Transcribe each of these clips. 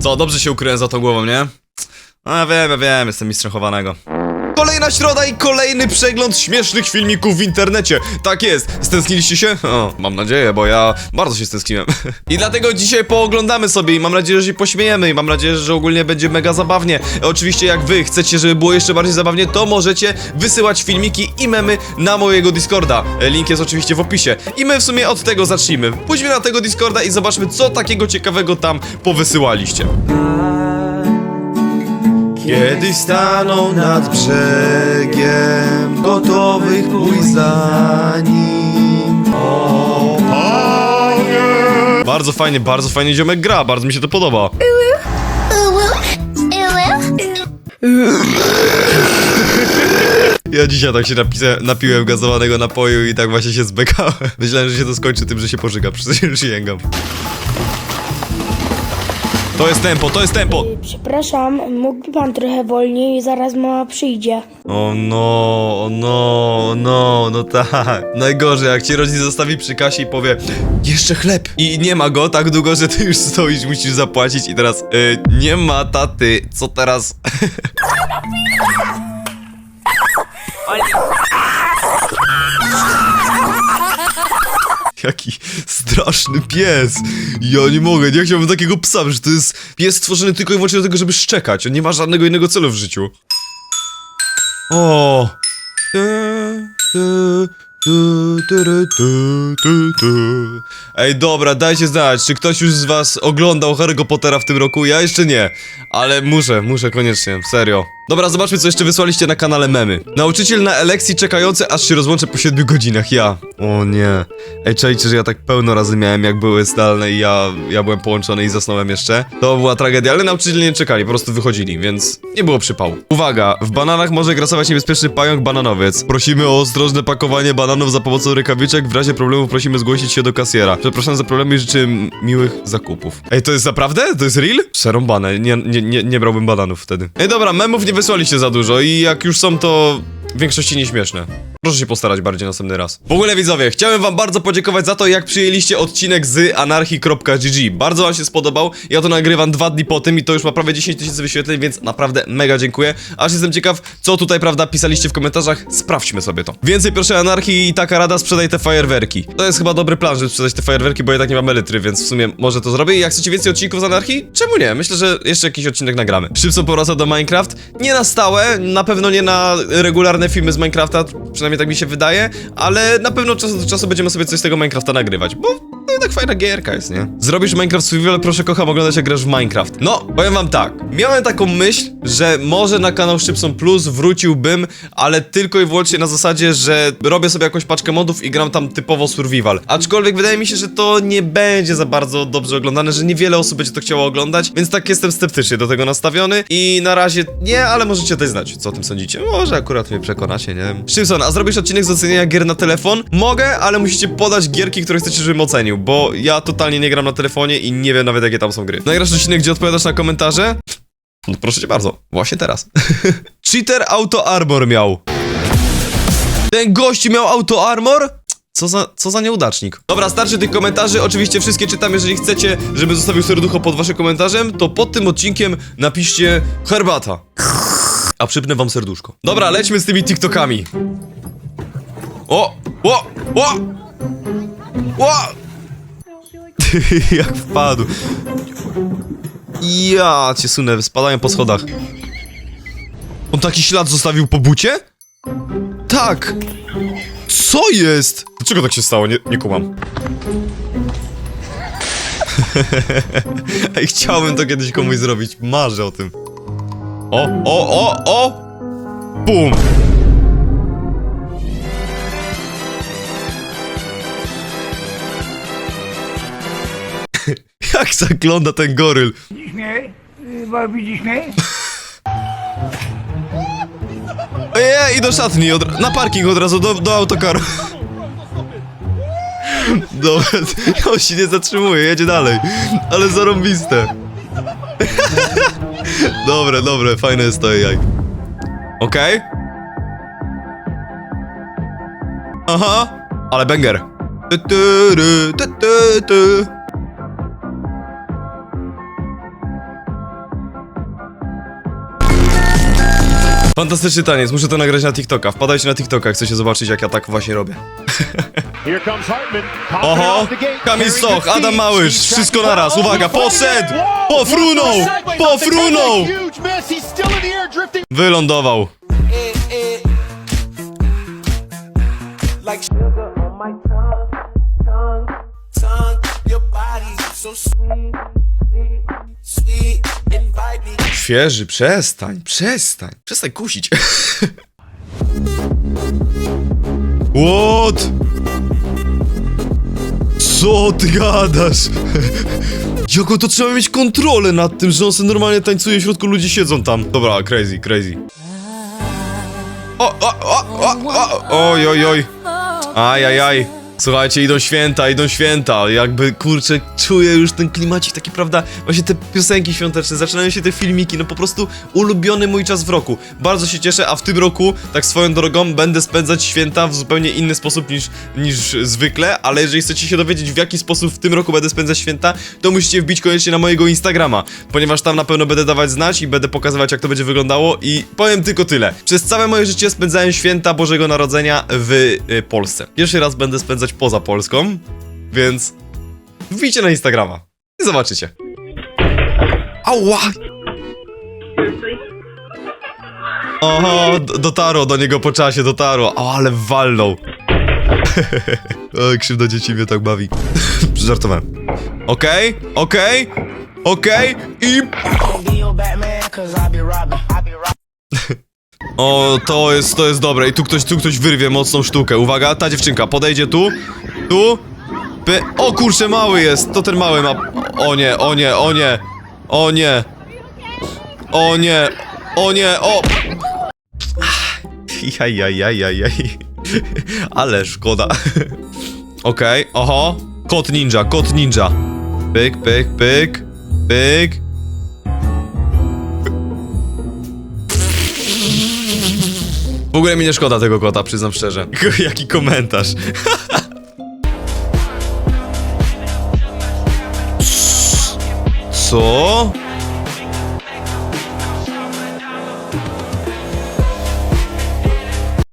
Co, dobrze się ukryłem za tą głową, nie? No ja wiem, ja wiem, jestem mistrzem chowanego. Kolejna środa i kolejny przegląd śmiesznych filmików w internecie. Tak jest. Stęskniliście się? O, mam nadzieję, bo ja bardzo się stęskniłem. I dlatego dzisiaj pooglądamy sobie i mam nadzieję, że się pośmiejemy i mam nadzieję, że ogólnie będzie mega zabawnie. Oczywiście jak wy chcecie, żeby było jeszcze bardziej zabawnie, to możecie wysyłać filmiki i memy na mojego Discorda. Link jest oczywiście w opisie. I my w sumie od tego zacznijmy. Pójdźmy na tego Discorda i zobaczmy, co takiego ciekawego tam powysyłaliście. Kiedy staną nad brzegiem, gotowych pójść za nim. O, Panie! Bardzo fajnie, bardzo fajnie ziomek gra, bardzo mi się to podoba. Ja dzisiaj tak się napisa- napiłem gazowanego napoju i tak właśnie się zbekałem. Myślałem, że się to skończy tym, że się pożyga, przysięgam. To jest tempo, to jest tempo! Przepraszam, mógłby pan trochę wolniej, zaraz mama przyjdzie. O no, o no, o no, no tak. Najgorzej, jak cię rodzic zostawi przy kasie i powie Jeszcze chleb I nie ma go tak długo, że ty już stoisz, musisz zapłacić i teraz y, Nie ma taty, co teraz? Jaki straszny pies! Ja nie mogę, nie chciałbym takiego psa, że to jest pies stworzony tylko i wyłącznie do tego, żeby szczekać. On nie ma żadnego innego celu w życiu. O! Tu, tu, tu, tu, tu. Ej, dobra, dajcie znać, czy ktoś już z was oglądał Harry'ego Pottera w tym roku? Ja jeszcze nie, ale muszę, muszę koniecznie, serio. Dobra, zobaczmy, co jeszcze wysłaliście na kanale Memy. Nauczyciel na elekcji czekający, aż się rozłączę po 7 godzinach, ja. O nie. Ej, czajcie, że ja tak pełno razy miałem, jak były zdalne i ja, ja byłem połączony i zasnąłem jeszcze. To była tragedia, ale nauczyciele nie czekali, po prostu wychodzili, więc nie było przypału. Uwaga, w bananach może grasować niebezpieczny pająk bananowiec. Prosimy o ostrożne pakowanie bananów za pomocą rękawiczek, w razie problemów prosimy zgłosić się do kasjera. Przepraszam za problemy i życzę miłych zakupów. Ej, to jest naprawdę? To jest real? Przerąbane, nie, nie, nie, nie brałbym bananów wtedy. Ej, dobra, memów nie wysłaliście za dużo i jak już są, to w większości nieśmieszne. Proszę się postarać bardziej następny raz. W ogóle widzowie, chciałem wam bardzo podziękować za to, jak przyjęliście odcinek z anarchii.gg. Bardzo wam się spodobał. Ja to nagrywam dwa dni po tym i to już ma prawie 10 tysięcy wyświetleń, więc naprawdę mega dziękuję. Aż jestem ciekaw, co tutaj, prawda, pisaliście w komentarzach. Sprawdźmy sobie to. Więcej proszę anarchii i taka rada, sprzedaj te fajerwerki. To jest chyba dobry plan, żeby sprzedać te fajerwerki, bo ja tak nie mam elitry, więc w sumie może to zrobię. I jak chcecie więcej odcinków z anarchii? Czemu nie? Myślę, że jeszcze jakiś odcinek nagramy. Szybko powraca do Minecraft. Nie na stałe, na pewno nie na regularne filmy z Minecrafta, przynajmniej tak mi się wydaje, ale na pewno od czasu do czasu będziemy sobie coś z tego Minecrafta nagrywać, bo jednak fajna gierka jest, nie? Zrobisz Minecraft Survival, proszę kocham oglądać jak grasz w Minecraft. No, powiem wam tak, miałem taką myśl, że może na kanał Szybson Plus wróciłbym, ale tylko i wyłącznie na zasadzie, że robię sobie jakąś paczkę modów i gram tam typowo survival. Aczkolwiek wydaje mi się, że to nie będzie za bardzo dobrze oglądane, że niewiele osób będzie to chciało oglądać, więc tak jestem sceptycznie do tego nastawiony i na razie nie, ale możecie też znać, co o tym sądzicie. Może akurat mnie przekonacie, nie wiem. Szybson, a zrobisz odcinek z ocenienia gier na telefon? Mogę, ale musicie podać gierki, które chcecie, żebym ocenił, bo ja totalnie nie gram na telefonie i nie wiem nawet jakie tam są gry. Nagrasz odcinek, gdzie odpowiadasz na komentarze? No proszę cię bardzo, właśnie teraz. Cheater Auto Armor miał. Ten gość miał Auto Armor? Co za, co za nieudacznik. Dobra, starczy tych komentarzy. Oczywiście wszystkie czytam, jeżeli chcecie, żeby zostawił serducho pod waszym komentarzem, to pod tym odcinkiem napiszcie herbata. A przypnę wam serduszko. Dobra, lećmy z tymi TikTokami. O! O! O! O! Jak wpadł. Ja cię sunę, spadają po schodach. On taki ślad zostawił po bucie? Tak! Co jest? Dlaczego tak się stało? Nie, nie kumam. Ej, chciałbym to kiedyś komuś zrobić. Marzę o tym. O, o, o, o! Bum! Jak zagląda ten goryl? Widzisz mnie? Bo widzisz mnie? Ej, i do szatni, od, na parking od razu, do, do autokaru. Dobra, on się nie zatrzymuje, jedzie dalej. Ale zarąbiste. Dobre, dobre, fajne jest to jaj. Okej. Aha, ale banger. Tu, tu, tu, tu, tu. Fantastyczny taniec, muszę to nagrać na TikToka. Wpadajcie na TikToka, chcecie zobaczyć jak ja tak właśnie robię. Oho. Kamil the Adam. Małysz, wszystko naraz, uwaga, poszedł! Pofrunął! Pofrunął! comeback. Świeży, przestań, przestań. Przestań kusić. What? Co ty gadasz? Jako to trzeba mieć kontrolę nad tym, że on sobie normalnie tańcuje w środku, ludzie siedzą tam. Dobra, crazy, crazy. O, o, o, o, o, oj, oj, oj. Aj, aj, aj. Słuchajcie, idą święta, idą święta. Jakby, kurczę, czuję już ten klimacik taki, prawda? Właśnie te piosenki świąteczne, zaczynają się te filmiki, no po prostu ulubiony mój czas w roku. Bardzo się cieszę, a w tym roku, tak swoją drogą, będę spędzać święta w zupełnie inny sposób niż, niż zwykle, ale jeżeli chcecie się dowiedzieć, w jaki sposób w tym roku będę spędzać święta, to musicie wbić koniecznie na mojego Instagrama, ponieważ tam na pewno będę dawać znać i będę pokazywać, jak to będzie wyglądało i powiem tylko tyle. Przez całe moje życie spędzałem święta Bożego Narodzenia w y, Polsce. Pierwszy raz będę spędzać poza Polską, więc wbijcie na Instagrama i zobaczycie. Ała! Oho, dotarło do niego po czasie, dotarło. O, ale walnął. o, krzywda dzieci mnie tak bawi. Żartowałem. Okej, okej, okej your Batman, cause I O, to jest, to jest dobre. I tu ktoś, tu ktoś wyrwie mocną sztukę. Uwaga, ta dziewczynka podejdzie tu, tu. Py... O kurczę, mały jest. To ten mały ma... O nie, o nie, o nie. O nie. O nie. O nie, o... Jajajajajaj. Ale szkoda. Okej, oho. Kot ninja, kot ninja. Pyk, pyk, pyk. Pyk. Ogóle mi nie szkoda tego kota, przyznam szczerze. Jaki komentarz. Co?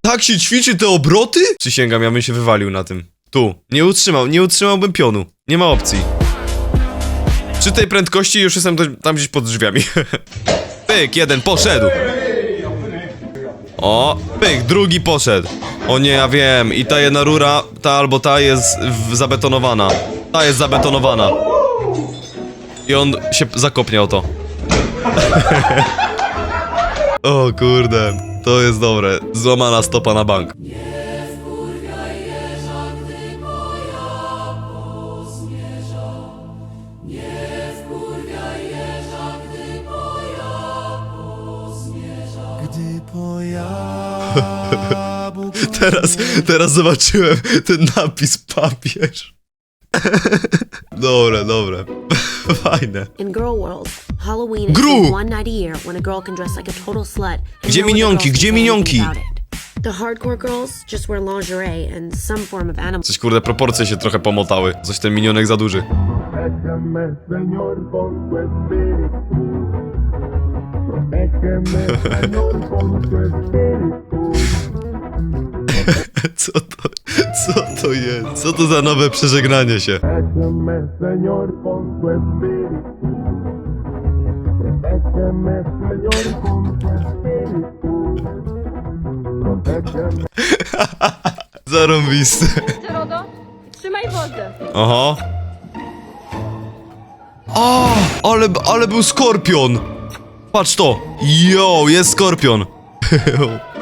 Tak się ćwiczy te obroty? Przysięgam, ja bym się wywalił na tym. Tu. Nie utrzymał, nie utrzymałbym pionu. Nie ma opcji. Przy tej prędkości już jestem tam gdzieś pod drzwiami. Pyk, jeden poszedł. O, pyk, drugi poszedł. O nie, ja wiem. I ta jedna rura, ta albo ta jest w, zabetonowana. Ta jest zabetonowana. I on się zakopnie o to. o kurde, to jest dobre. Złamana stopa na bank. Teraz, teraz zobaczyłem ten napis papież. Dobre, dobre. Fajne. In Girl World, Halloween is Gru! the one night a year when a girl can dress like a total slut. and Gdzie no other minionki? girls Gdzie can say anything minionki? about it. The hardcore girls just wear lingerie and some form of animal. Coś kurde, proporcje się trochę pomotały. Coś ten minionek za duży. Protégeme, Señor, con tu espíritu. Protégeme, Señor, con tu espíritu. Co to, co to jest? Co to za nowe przeżegnanie się? Zarąbiste. RODO, trzymaj wodę. Oho. O, ale, ale był skorpion. Patrz to. Jo, jest skorpion.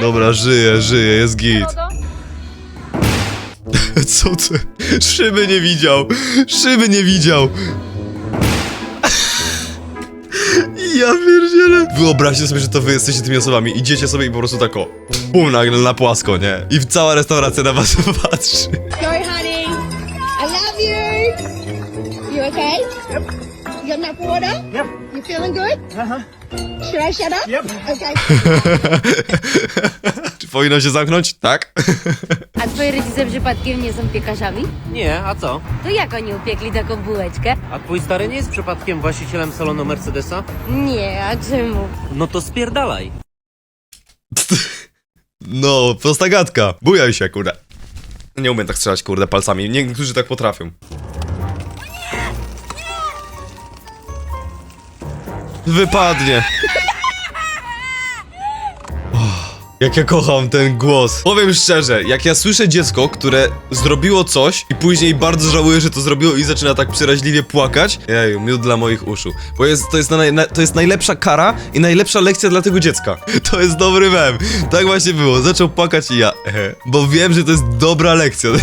Dobra, żyje, żyje, jest git. Co ty? Szyby nie widział. Szyby nie widział. Ja pierdzielę. Wyobraźcie sobie, że to wy jesteście tymi osobami. Idziecie sobie i po prostu tak o. Bum, nagle na płasko, nie? I cała restauracja na was patrzy. Sorry, honey. I love you. You okay? Yep. You got enough water? Yep. You feeling good? Uh-huh. Should I shut up? Yep. Okay. Czy powinno się zamknąć? Tak. A twoi rodzice przypadkiem nie są piekarzami? Nie, a co? To jak oni upiekli taką bułeczkę? A twój stary nie jest przypadkiem właścicielem salonu Mercedesa? Nie, a czemu? No to spierdalaj. No, prosta gadka. Bujaj się, kurde. Nie umiem tak strzelać, kurde, palcami. Niektórzy tak potrafią. Wypadnie. Jak ja kocham ten głos. Powiem szczerze, jak ja słyszę dziecko, które zrobiło coś i później bardzo żałuje, że to zrobiło i zaczyna tak przeraźliwie płakać, jeju, miód dla moich uszu. Bo jest, to, jest na, na, to jest najlepsza kara i najlepsza lekcja dla tego dziecka. To jest dobry mem. Tak właśnie było. Zaczął płakać i ja, ehe. Bo wiem, że to jest dobra lekcja.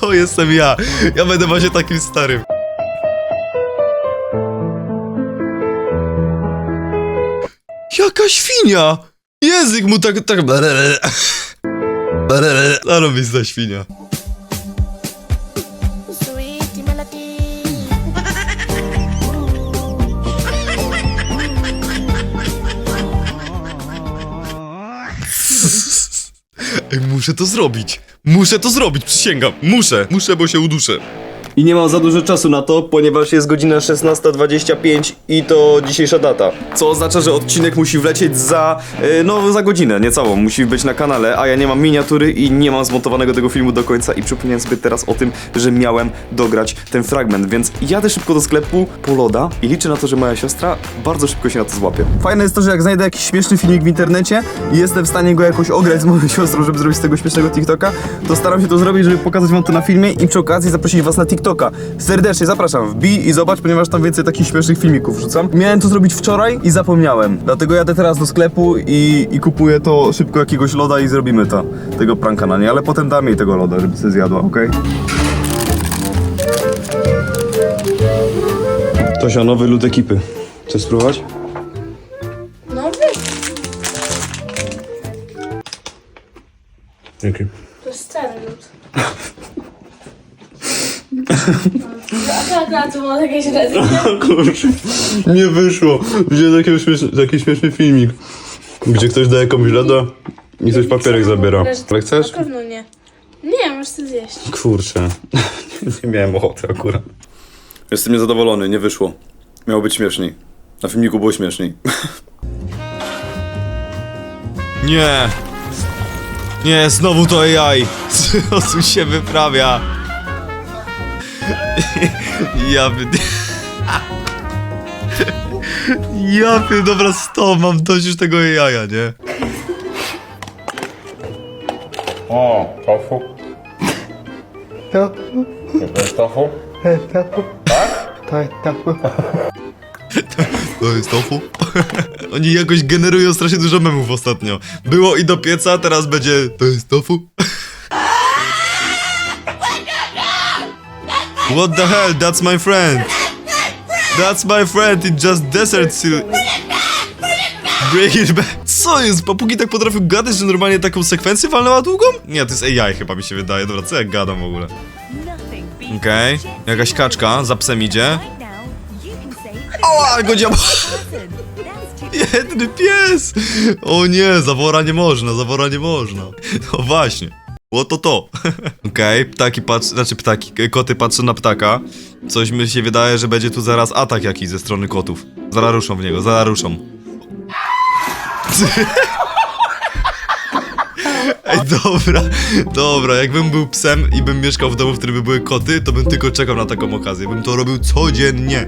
To jestem ja. Ja będę właśnie takim starym. Jaka świnia! Język mu tak... tak... Zarobista świnia. Sweet melody. Ej, muszę to zrobić. Muszę to zrobić, przysięgam. Muszę. Muszę, bo się uduszę. I nie mam za dużo czasu na to, ponieważ jest godzina 16.25 i to dzisiejsza data. Co oznacza, że odcinek musi wlecieć za, e, no za godzinę, niecałą. Musi być na kanale, a ja nie mam miniatury i nie mam zmontowanego tego filmu do końca i przypomniałem sobie teraz o tym, że miałem dograć ten fragment, więc jadę szybko do sklepu po loda i liczę na to, że moja siostra bardzo szybko się na to złapie. Fajne jest to, że jak znajdę jakiś śmieszny filmik w internecie i jestem w stanie go jakoś ograć z moją siostrą, żeby zrobić z tego śmiesznego TikToka, to staram się to zrobić, żeby pokazać wam to na filmie i przy okazji zaprosić was na TikToka. Serdecznie zapraszam, wbij i zobacz, ponieważ tam więcej takich śmiesznych filmików wrzucam. Miałem to zrobić wczoraj i zapomniałem, dlatego jadę teraz do sklepu i, i kupuję to szybko jakiegoś loda i zrobimy to, tego pranka na nie, ale potem dam jej tego loda, żeby sobie zjadła, okej? Tosia, nowy lód ekipy. Chcesz spróbować? No wiesz, Dzięki. to jest stary lód. Akurat to było takie źle. Kurczę, nie wyszło. Widziałem taki śmieszny, taki śmieszny filmik, gdzie ktoś daje komuś loda i ktoś papierek zabiera. Ale chcesz? Na pewno nie. Nie, możesz to zjeść. Kurczę, nie miałem ochoty akurat. Jestem niezadowolony, nie wyszło. Miało być śmieszniej. Na filmiku było śmieszniej. Nie. Nie, znowu to AI. Co tu się wyprawia? Ja by... Ja by... Dobra, stop, mam dość już tego jaja, nie? O, tofu. Tofu? To jest tofu? To jest tofu? Oni jakoś generują strasznie dużo memów ostatnio. Było i do pieca, teraz będzie... To jest tofu? What the hell? That's my friend. That's my friend. It just desert seal. Bring it back. Co jest? Papugi tak potrafią gadać, że normalnie taką sekwencję walnęła długą? Nie, to jest AI chyba mi się wydaje. Dobra, co ja gadam w ogóle? Okej. Jakaś kaczka za psem idzie. O, go diabła! Jedny pies! O nie, zawora nie można, zawora nie można. No właśnie. O to to. Okej, ptaki patrz, znaczy ptaki, koty patrzą na ptaka. Coś mi się wydaje, że będzie tu zaraz atak jakiś ze strony kotów. Zaraz ruszą w niego, zaraz ruszą. Ej, dobra, dobra, jakbym był psem i bym mieszkał w domu, w którym by były koty, to bym tylko czekał na taką okazję. Bym to robił codziennie.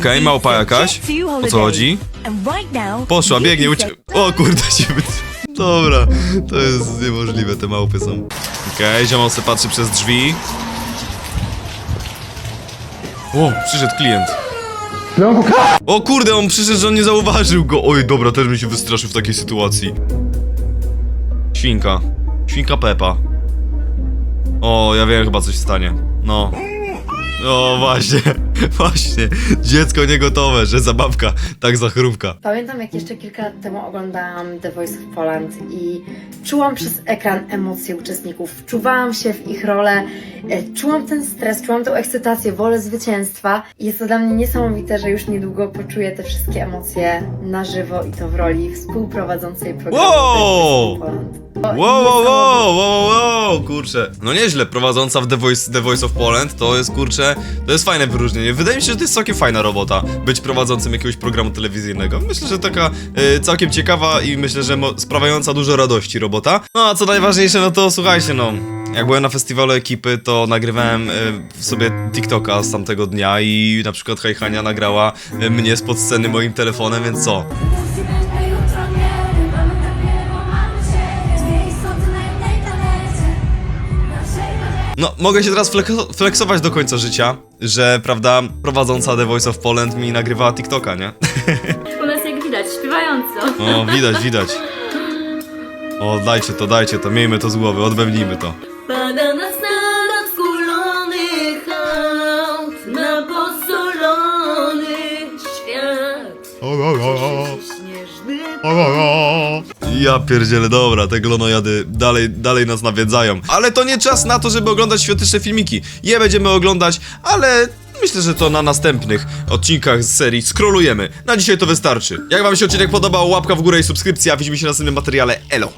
Okej, małpa jakaś. O co chodzi? Poszła, biegnie, ucie... O kurde, się. Dobra, to jest niemożliwe, te małpy są. Okej, ziomal se patrzy przez drzwi. O, przyszedł klient. O kurde, on przyszedł, że on nie zauważył go. Oj, dobra, też mi się wystraszył w takiej sytuacji. Świnka. Świnka Pepa. O, ja wiem, chyba coś stanie. No. O, właśnie, właśnie. Dziecko niegotowe, że zabawka tak zachrupka. Pamiętam, jak jeszcze kilka lat temu oglądałam The Voice of Poland i czułam przez ekran emocje uczestników, wczuwałam się w ich rolę, e, czułam ten stres, czułam tę ekscytację, wolę zwycięstwa. Jest to dla mnie niesamowite, że już niedługo poczuję te wszystkie emocje na żywo i to w roli współprowadzącej programu Wow! The Voice of Poland. Wow, wow, wow, wow, wow, kurczę. No nieźle, prowadząca w The Voice, The Voice of Poland, to jest, kurczę, to jest fajne wyróżnienie. Wydaje mi się, że to jest całkiem fajna robota, być prowadzącym jakiegoś programu telewizyjnego. Myślę, że taka e, całkiem ciekawa i myślę, że sprawiająca dużo radości robota. No a co najważniejsze, no to słuchajcie, no. Jak byłem na festiwalu ekipy, to nagrywałem e, sobie TikToka z tamtego dnia i na przykład Hajhania nagrała e, mnie spod sceny moim telefonem, więc co? No, mogę się teraz flexować do końca życia, że, prawda, prowadząca The Voice of Poland mi nagrywała TikToka, nie? U nas jak widać, śpiewająco. O, widać, widać. O, dajcie to, dajcie to, miejmy to z głowy, odwewnijmy to. Pada nas na skulony hołd, na posolony świat. Śnieżny Ja pierdzielę, dobra, te glonojady dalej, dalej nas nawiedzają. Ale to nie czas na to, żeby oglądać świąteczne filmiki. Je będziemy oglądać, ale myślę, że to na następnych odcinkach z serii scrollujemy. Na dzisiaj to wystarczy. Jak wam się odcinek podobał, łapka w górę i subskrypcja. Widzimy się w następnym materiale. Elo!